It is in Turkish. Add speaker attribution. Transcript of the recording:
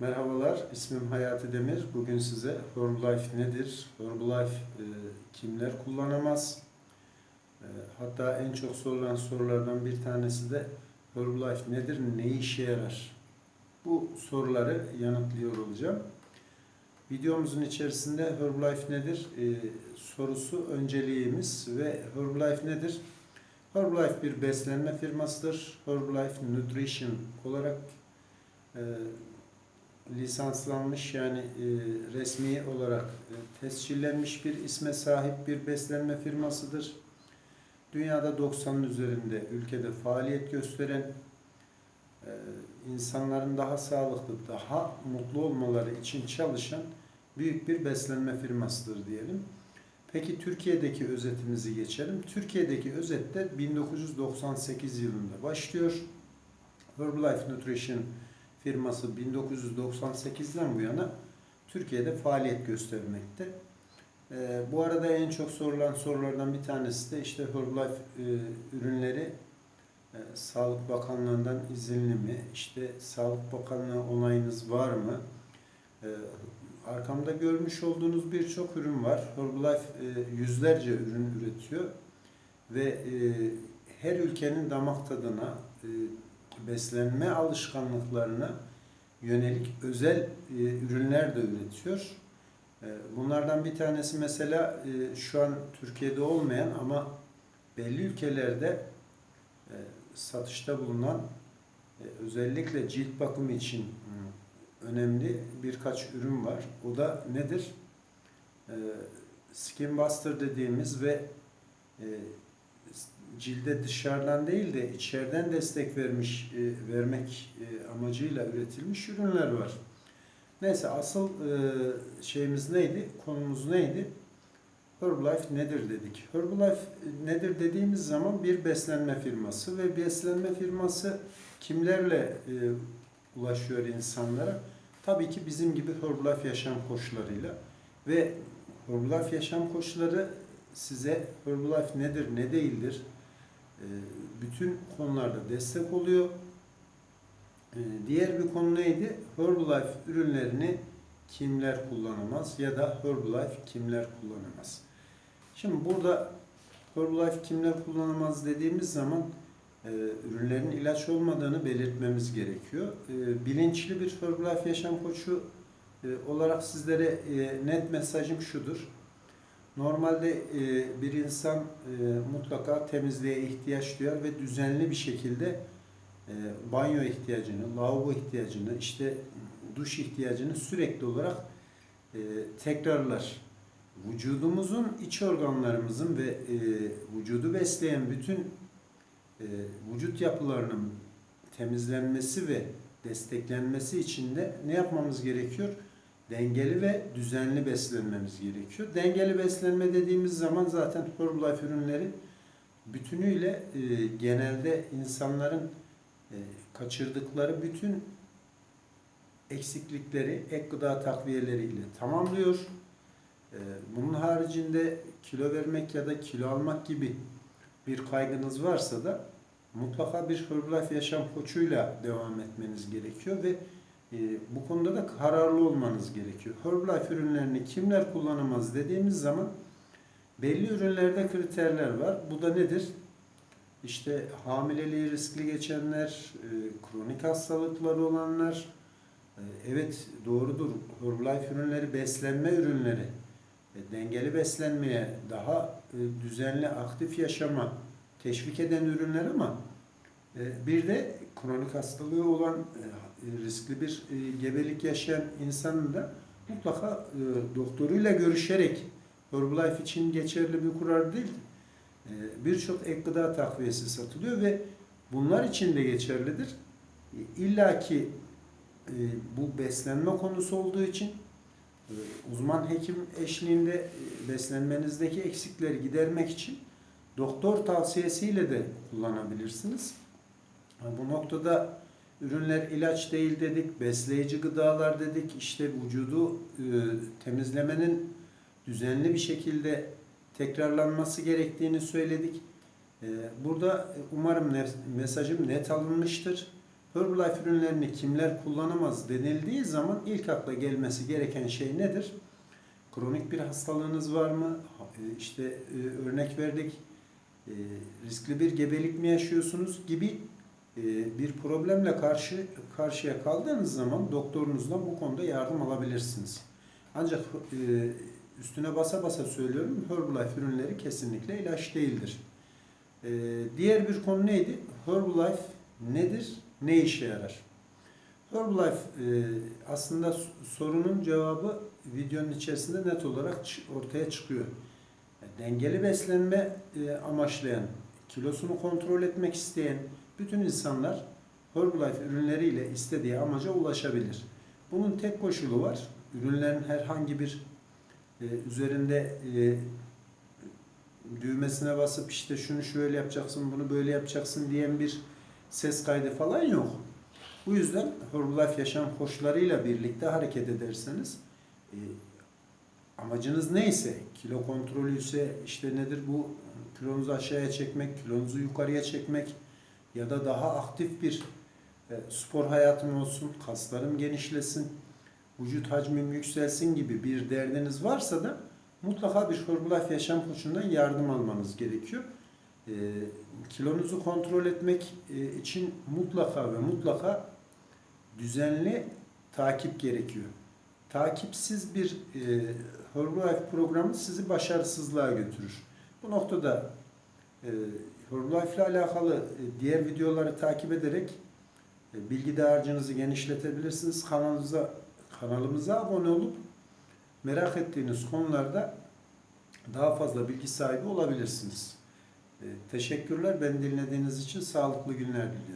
Speaker 1: Merhabalar, ismim Hayati Demir. Bugün size Herbalife nedir, Herbalife e, kimler kullanamaz? E, hatta en çok sorulan sorulardan bir tanesi de Herbalife nedir, ne işe yarar? Bu soruları yanıtlıyor olacağım. Videomuzun içerisinde Herbalife nedir e, sorusu önceliğimiz ve Herbalife nedir? Herbalife bir beslenme firmasıdır. Herbalife Nutrition olarak e, lisanslanmış yani e, resmi olarak e, tescillenmiş bir isme sahip bir beslenme firmasıdır. Dünyada 90'ın üzerinde ülkede faaliyet gösteren e, insanların daha sağlıklı, daha mutlu olmaları için çalışan büyük bir beslenme firmasıdır diyelim. Peki Türkiye'deki özetimizi geçelim. Türkiye'deki özette 1998 yılında başlıyor. Herbalife Nutrition firması 1998'den bu yana Türkiye'de faaliyet göstermekte. Ee, bu arada en çok sorulan sorulardan bir tanesi de işte Herbalife e, ürünleri e, Sağlık Bakanlığı'ndan izinli mi? İşte Sağlık Bakanlığı onayınız var mı? E, arkamda görmüş olduğunuz birçok ürün var. Herbalife e, yüzlerce ürün üretiyor ve e, her ülkenin damak tadına, e, beslenme alışkanlıklarına yönelik özel e, ürünler de üretiyor. E, bunlardan bir tanesi mesela e, şu an Türkiye'de olmayan ama belli ülkelerde e, satışta bulunan e, özellikle cilt bakımı için önemli birkaç ürün var. O da nedir? E, Skin Buster dediğimiz ve e, cilde dışarıdan değil de içeriden destek vermiş e, vermek e, amacıyla üretilmiş ürünler var. Neyse asıl e, şeyimiz neydi? Konumuz neydi? Herbalife nedir dedik. Herbalife nedir dediğimiz zaman bir beslenme firması ve beslenme firması kimlerle e, ulaşıyor insanlara? Tabii ki bizim gibi Herbalife yaşam koşullarıyla ve Herbalife yaşam koşulları size Herbalife nedir, ne değildir, e, bütün konularda destek oluyor. E, Diğer bir konu neydi? Herbalife ürünlerini kimler kullanamaz ya da Herbalife kimler kullanamaz? Şimdi burada Herbalife kimler kullanamaz dediğimiz zaman e, ürünlerin ilaç olmadığını belirtmemiz gerekiyor. E, bilinçli bir Herbalife yaşam koçu e, olarak sizlere net mesajım şudur. Normalde e, bir insan e, mutlaka temizliğe ihtiyaç duyar ve düzenli bir şekilde e, banyo ihtiyacını, lavabo ihtiyacını, işte duş ihtiyacını sürekli olarak e, tekrarlar. Vücudumuzun iç organlarımızın ve e, vücudu besleyen bütün e, vücut yapılarının temizlenmesi ve desteklenmesi için de ne yapmamız gerekiyor? Dengeli ve düzenli beslenmemiz gerekiyor. Dengeli beslenme dediğimiz zaman zaten Herbalife ürünleri bütünüyle e, genelde insanların e, kaçırdıkları bütün eksiklikleri ek gıda takviyeleriyle tamamlıyor. E, bunun haricinde kilo vermek ya da kilo almak gibi bir kaygınız varsa da mutlaka bir Herbalife yaşam koçuyla devam etmeniz gerekiyor ve e, bu konuda da kararlı olmanız gerekiyor. Herbalife ürünlerini kimler kullanamaz dediğimiz zaman belli ürünlerde kriterler var. Bu da nedir? İşte hamileliği riskli geçenler, e, kronik hastalıkları olanlar, e, evet doğrudur Herbalife ürünleri beslenme ürünleri, e, dengeli beslenmeye, daha e, düzenli aktif yaşama teşvik eden ürünler ama bir de kronik hastalığı olan e, riskli bir e, gebelik yaşayan insanın da mutlaka doktoruyla görüşerek Herbalife için geçerli bir kurar değil. Birçok ek gıda takviyesi satılıyor ve bunlar için de geçerlidir. İlla ki bu beslenme konusu olduğu için uzman hekim eşliğinde beslenmenizdeki eksikleri gidermek için doktor tavsiyesiyle de kullanabilirsiniz. Bu noktada ürünler ilaç değil dedik, besleyici gıdalar dedik, işte vücudu e, temizlemenin düzenli bir şekilde tekrarlanması gerektiğini söyledik. E, burada umarım mesajım net alınmıştır. Herbalife ürünlerini kimler kullanamaz denildiği zaman ilk akla gelmesi gereken şey nedir? Kronik bir hastalığınız var mı? E, İşte e, örnek verdik. E, riskli bir gebelik mi yaşıyorsunuz gibi bir problemle karşı karşıya kaldığınız zaman doktorunuzdan bu konuda yardım alabilirsiniz. Ancak e, üstüne basa basa söylüyorum Herbalife ürünleri kesinlikle ilaç değildir. E, diğer bir konu neydi? Herbalife nedir? Ne işe yarar? Herbalife e, aslında sorunun cevabı videonun içerisinde net olarak ortaya çıkıyor. Dengeli beslenme e, amaçlayan, kilosunu kontrol etmek isteyen bütün insanlar Herbalife ürünleriyle istediği amaca ulaşabilir. Bunun tek koşulu var. Ürünlerin herhangi bir e, üzerinde e, düğmesine basıp işte şunu şöyle yapacaksın, bunu böyle yapacaksın diyen bir ses kaydı falan yok. Bu yüzden Herbalife yaşam koşullarıyla birlikte hareket ederseniz e, amacınız neyse, kilo kontrolü ise işte nedir bu kilonuzu aşağıya çekmek, kilonuzu yukarıya çekmek ya da daha aktif bir e, spor hayatım olsun, kaslarım genişlesin, vücut hacmim yükselsin gibi bir derdiniz varsa da mutlaka bir Herbalife yaşam koçundan yardım almanız gerekiyor. E, kilonuzu kontrol etmek e, için mutlaka ve mutlaka düzenli takip gerekiyor. Takipsiz bir e, Herbalife programı sizi başarısızlığa götürür. Bu noktada e, Herbalife ile alakalı e, diğer videoları takip ederek e, bilgi dağarcığınızı genişletebilirsiniz. Kanalımıza kanalımıza abone olup merak ettiğiniz konularda daha fazla bilgi sahibi olabilirsiniz. E, teşekkürler. Beni dinlediğiniz için sağlıklı günler diliyorum.